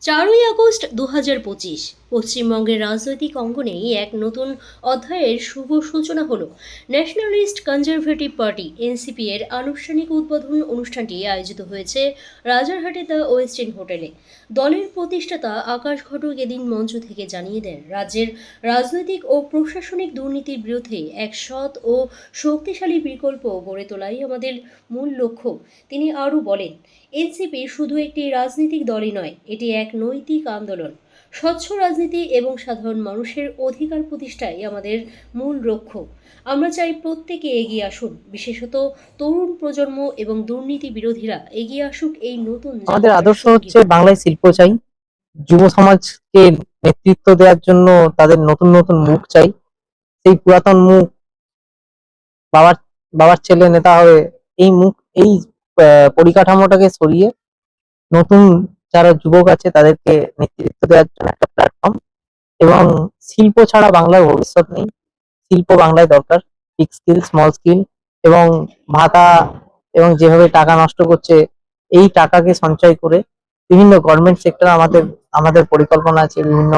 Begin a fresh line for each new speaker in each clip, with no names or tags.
চারই আগস্ট দু হাজার পঁচিশ। পশ্চিমবঙ্গের রাজনৈতিক অঙ্গনে এক নতুন অধ্যায়ের শুভ সূচনা হলো। ন্যাশনালিস্ট কনজারভেটিভ পার্টি, এনসিপি এর আনুষ্ঠানিক উদ্বোধন অনুষ্ঠানটি আয়োজিত হয়েছে রাজারহাটে দ্য ওয়েস্টিন হোটেলে। দলের প্রতিষ্ঠাতা আকাশ ঘটক এদিন মঞ্চ থেকে জানিয়ে দেন, রাজ্যের রাজনৈতিক ও প্রশাসনিক দুর্নীতির বিরুদ্ধে এক সৎ ও শক্তিশালী বিকল্প গড়ে তোলাই আমাদের মূল লক্ষ্য। তিনি আরও বলেন, এনসিপি শুধু একটি রাজনৈতিক দলই নয়, এটি এক নৈতিক আন্দোলন। স্বচ্ছ রাজনীতি এবং সাধারণ মানুষের অধিকার প্রতিষ্ঠাই আমাদের মূল লক্ষ্য। আমরা চাই প্রত্যেকে এগিয়ে আসুন বিশেষত তরুণ প্রজন্ম এবং দুর্নীতি বিরোধীরা এগিয়ে আসুক এই নতুন
আমাদের আদর্শ হচ্ছে বাংলায় শিল্প চাই যুব সমাজকে নেতৃত্ব দেওয়ার জন্য তাদের নতুন নতুন মুখ চাই। সেই পুরাতন মুখ বাবার বাবার ছেলে নেতা হবে এই মুখ এই পরিকাঠামোটাকে সরিয়ে নতুন যারা যুবক আছে, তাদেরকে নেতৃত্ব দেওয়ার জন্য একটা প্ল্যাটফর্ম এবং শিল্প ছাড়া বাংলার ভবিষ্যৎ নেই। শিল্প বাংলায় দরকার বিগ স্কিল স্মল স্কিল এবং ভাতা এবং যেভাবে টাকা নষ্ট করছে, এই টাকাকে সঞ্চয় করে বিভিন্ন গভর্নমেন্ট সেক্টর আমাদের আমাদের পরিকল্পনা আছে। বিভিন্ন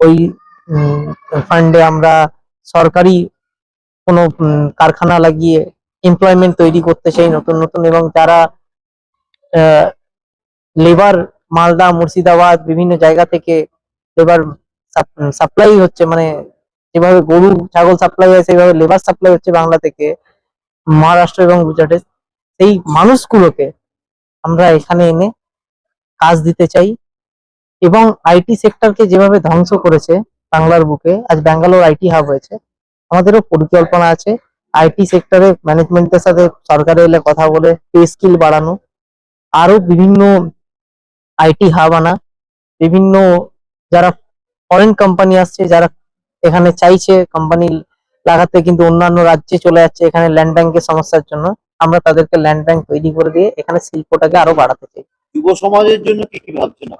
ওই ফান্ডে আমরা সরকারি কোনো কারখানা লাগিয়ে এমপ্লয়মেন্ট তৈরি করতে চাই নতুন নতুন এবং যারা লেবার, মালদা, মুর্শিদাবাদ বিভিন্ন জায়গা থেকে লেবার সাপ্লাই হচ্ছে। মানে যেভাবে গরু, ছাগল সাপ্লাই হয়, সেইভাবে লেবার সাপ্লাই হচ্ছে বাংলা থেকে, মহারাষ্ট্র এবং গুজরাটে। সেই মানুষগুলোকে আমরা এখানে এনে কাজ দিতে চাই এবং আইটি সেক্টরকে যেভাবে ধ্বংস করেছে বাংলার বুকে, আজ ব্যাঙ্গালোর আইটি হাব হয়েছে। আমাদেরও পরিকল্পনা আছে আইটি সেক্টরে ম্যানেজমেন্টের সাথে সরকারে এলে কথা বলে পে স্কিল বাড়ানো। আরও বিভিন্ন আইটি হাব আনা বিভিন্ন যারা ফরেন কোম্পানি আসছে যারা এখানে চাইছে কোম্পানি লাগাতে কিন্তু অন্যান্য রাজ্যে চলে যাচ্ছে এখানে ল্যান্ড ব্যাংকের সমস্যার জন্য আমরা তাদেরকে ল্যান্ড ব্যাংক তৈরি করে দিয়ে এখানে শিল্পটাকে আরও বাড়াতে চাই।
যুব সমাজের জন্য কি কি ভাবছেন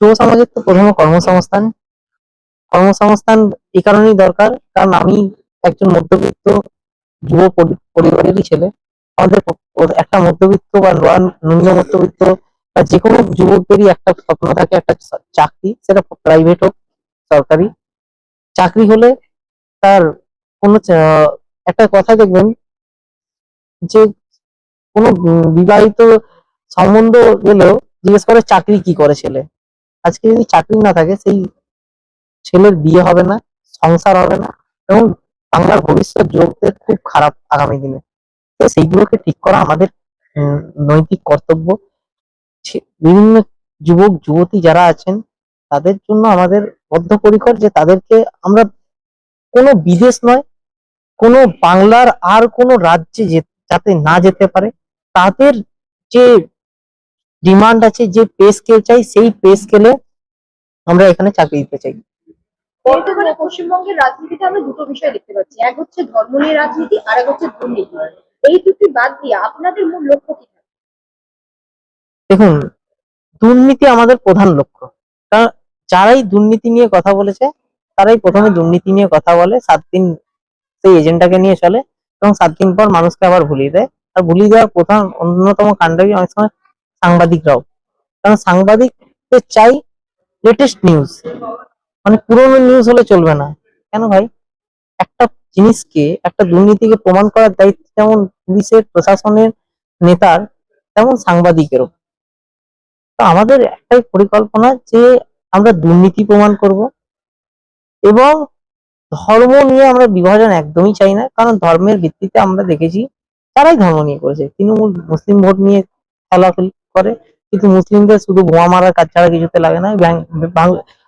যুব সমাজের তো প্রথমে কর্মসংস্থান। কর্মসংস্থান এই কারণেই দরকার কারণ আমি একজন মধ্যবিত্ত যুব পরি- পরিবারেরই ছেলে। আমাদের একটা মধ্যবিত্ত বা নিম্ন মধ্যবিত্ত বা যে কোনো যুবকদেরই একটা স্বপ্ন থাকে, একটা চাকরি, সেটা প্রাইভেট হোক, সরকারি। চাকরি হলে তার কোনো একটা কথা দেখবেন যে কোনো বিবাহিত সম্বন্ধ গেলেও জিজ্ঞেস করে চাকরি কি করে ছেলে? আজকে যদি চাকরি না থাকে, সেই ছেলের বিয়ে হবে না, সংসার হবে না এবং বাংলার ভবিষ্যৎ যুবকদের খুব খারাপ আগামী দিনে। তো সেইগুলোকে ঠিক করা আমাদের নৈতিক কর্তব্য। বিভিন্ন যুবক, যুবতী যারা আছেন, তাদের জন্য আমাদের বদ্ধপরিকর যে তাদেরকে আমরা কোনো বিদেশ নয়, কোনো বাংলার আর কোনো রাজ্যে যাতে না যেতে পারে, তাদের যে ডিমান্ড আছে, যে পে স্কেল চাই, সেই পে স্কেলে আমরা এখানে চাকরি দিতে চাই
পশ্চিমবঙ্গের রাজনীতিতে আমরা দুটো বিষয় দেখতে পাচ্ছি?
দেখুন, দুর্নীতি আমাদের প্রধান লক্ষ্য। কারণ যারাই দুর্নীতি নিয়ে কথা বলেছে, তারাই প্রথমে দুর্নীতি নিয়ে কথা বলে, সাত দিন সেই এজেন্ডাকে নিয়ে চলে এবং সাত দিন পর মানুষকে আবার ভুলিয়ে দেয়। আর ভুলিয়ে দেওয়ার প্রধান অন্যতম কাণ্ডই অনেক সময় সাংবাদিকরাও। কারণ সাংবাদিকদের চাই লেটেস্ট নিউজ মানে পুরোনো নিউজ হলে চলবে না। কেন ভাই? একটা জিনিসকে, একটা দুর্নীতিকে প্রমাণ করার দায়িত্ব যেমন পুলিশের, প্রশাসনের, নেতার, তেমন সাংবাদিকেরও। তো আমাদের একটাই পরিকল্পনা যে আমরা দুর্নীতি প্রমাণ করব এবং ধর্ম নিয়ে আমরা বিভাজন একদমই চাই না, কারণ ধর্মের ভিত্তিতে আমরা দেখেছি তারাই ধর্ম নিয়ে করেছে। তৃণমূল মুসলিম ভোট নিয়ে খেলাখেলি করে, কিন্তু মুসলিমদের শুধু বোমা মারার কাজ ছাড়া কিছুতে লাগে না।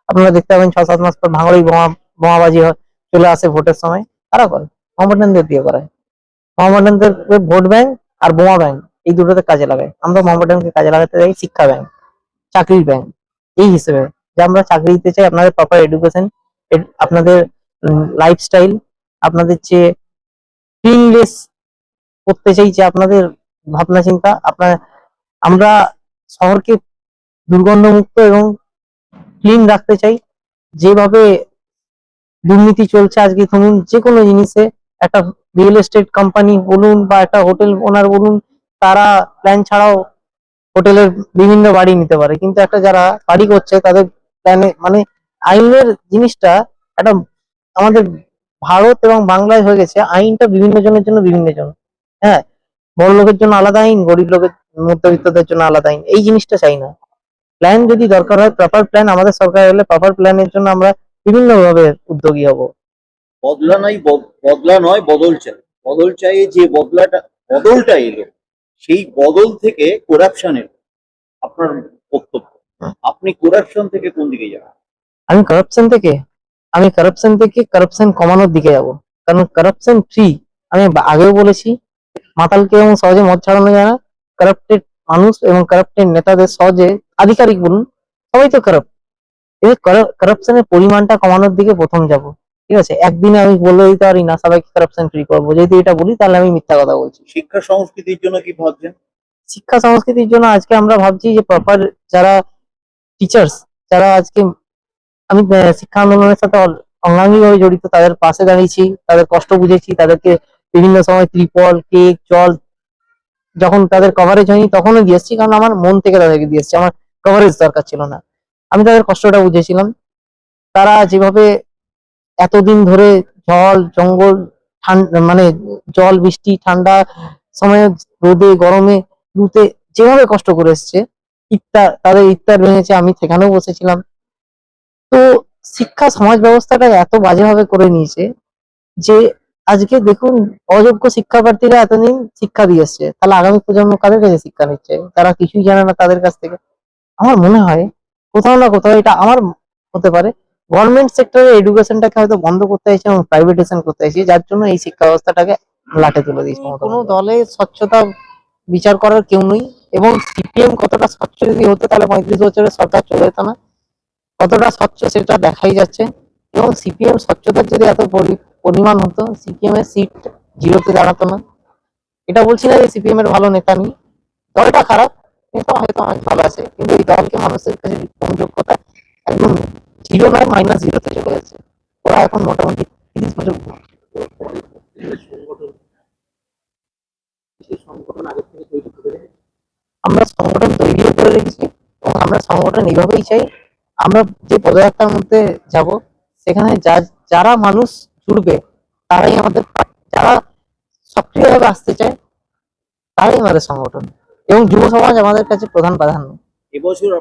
আপনারা দেখতে পাবেন ছ সাত মাস পর ভাঙড়েই বোমা, বোমাবাজি চলে আসে ভোটের সময়। কারা করে মোহামেডানদের দিয়ে করায়। মোহামেডানদের ভোট ব্যাংক আর বোমা ব্যাংক, এই দুটোতে কাজে লাগায়। আমরা মোহামেডানকে কাজে লাগাতে চাই শিক্ষা ব্যাংক। চাকরির ব্যাংক এই হিসেবে যে আমরা চাকরি দিতে চাই, আপনাদের প্রপার এডুকেশন আপনাদের লাইফস্টাইল আপনাদের যে ক্লিনলেস করতে চাই যে আপনাদের ভাবনা চিন্তা, আপনার, আমরা শহরকে দুর্গন্ধমুক্ত এবং ক্লিন রাখতে চাই। যেভাবে দুর্নীতি চলছে আজকে, ধরুন যে কোনো জিনিসে একটা রিয়েল এস্টেট কোম্পানি বলুন বা একটা হোটেল ওনার বলুন, তারা প্ল্যান ছাড়াও হোটেলের বিভিন্ন বাড়ি নিতে পারে। কিন্তু একটা যারা বাড়ি করছে, তাদের মানে আইনের জিনিসটা একটা আমাদের ভারত এবং বাংলায় হয়ে গেছে, আইনটা বিভিন্ন জনের জন্য বিভিন্ন জন। হ্যাঁ বড় লোকের জন্য আলাদা আইন, গরিব লোকের, মধ্যবিত্তদের জন্য আলাদা আইন, এই জিনিসটা চাই না। প্ল্যান যদি দরকার হয় প্রপার প্ল্যান আমাদের সরকার এলে প্রপার প্ল্যানের জন্য আমরা বিভিন্ন ভাবে উদ্যোগী হব।
বদলা নাই, বদ- বদলা নয়, বদল চাই। বদল চাই যে বদলাটা, বদলটা এলো সেই বদল থেকে করাপশন এলো আপনার বক্তব্য। আপনি করাপশন থেকে কোন দিকে যাবেন?
আমি কারাপশন থেকে আমি কারাপশন থেকে কারাপশন কমানোর দিকে যাব। কারণ কারাপশন ফ্রি আমি আগেও বলেছি মাতালকে এবং সহজে মদ ছাড়ানো যায় না। কারাপ্টেড মানুষ এবং কারাপ্টেড নেতাদের সহজে আধিকারিক বলুন সবাই তো কারাপ্ট এই কারাপশনের পরিমাণটা কমানোর দিকে প্রথম যাব। ঠিক আছে? একদিনে আমি বলে দিতে পারি না সবাইকে কারাপশন ফ্রি করব। যদি এটা বলি তাহলে আমি মিথ্যা কথা বলছি।
শিক্ষা সংস্কৃতির জন্য কি ভাবছেন?
শিক্ষা সংস্কৃতির জন্য আজকে আমরা ভাবছি যে প্রপার যারা টিচার্স যারা আজকে আমি শিক্ষা আন্দোলনের সাথে অঙ্গাঙ্গিভাবে জড়িত তাদের পাশে দাঁড়িয়েছি তাদের কষ্ট বুঝেছি তাদেরকে বিভিন্ন সময় ত্রিপল কেক জল যখন তাদের কভারেজ হয়নি তখনও দিয়ে এসেছি কারণ আমার মন থেকে তাদেরকে দিয়ে এসেছি। আমার কভারেজ দরকার ছিল না। আমি তাদের কষ্টটা বুঝেছিলাম। তারা যেভাবে এতদিন ধরে জল, জঙ্গল মানে জল, বৃষ্টি, ঠান্ডা সময়ে রোদে, গরমে, লুতে যেভাবে কষ্ট করে এসছে ইফতার তাদের ইফতার ভেঙেছে, আমি সেখানেও বসেছিলাম। তো শিক্ষা সমাজ ব্যবস্থাটা এত বাজেভাবে করে নিয়েছে যে আজকে দেখুন অযোগ্য শিক্ষাপ্রার্থীরা এতদিন শিক্ষা দিয়ে এসছে। তাহলে আগামী প্রজন্ম কাদের কাছে শিক্ষা নিচ্ছে? তারা কিছুই জানে না তাদের কাছ থেকে। আমার মনে হয় কোথাও না কোথাও এটা আমার হতে পারে গভর্নমেন্ট সেক্টরে এডুকেশনটাকে হয়তো বন্ধ করতে চাইছে এবং প্রাইভেটাইজেশন করতে চাইছে যার জন্য এই শিক্ষা ব্যবস্থাটাকে লাটে তুলে দিয়েছে কোনো দলে স্বচ্ছতা বিচার করার কেউ নেই এবং সিপিএম কতটা স্বচ্ছ যদি হতো তাহলে পঁয়ত্রিশ বছরের সরকার চলে যেত না। কতটা স্বচ্ছ সেটা দেখাই যাচ্ছে এবং সিপিএম স্বচ্ছতার যদি এত পরি- পরিমাণ হতো সিপিএম এর সিট জিরোতে দাঁড়াতো না। এটা বলছি না যে সিপিএম এর ভালো নেতা নেই। দলটা খারাপ নেতা হয়তো অনেক ভালো আছে কিন্তু এই দলকে মানুষের কাছে যোগ্যতা একদম জিরো নয় মাইনাস জিরোতে চলে গেছে। ওরা এখন মোটামুটি তিরিশ বছর আমরা সংগঠন তৈরিও করে রেখেছি এবং আমরা সংগঠন এইভাবেই চাই। আমরা যে পদযাত্রার মধ্যে যাব, সেখানে যা, যারা মানুষ জুড়বে, তারাই আমাদের যারা সক্রিয়ভাবে আসতে চায়, তারাই আমাদের সংগঠন। এবং যুব সমাজ আমাদের কাছে প্রধান প্রাধান্য।
এবছর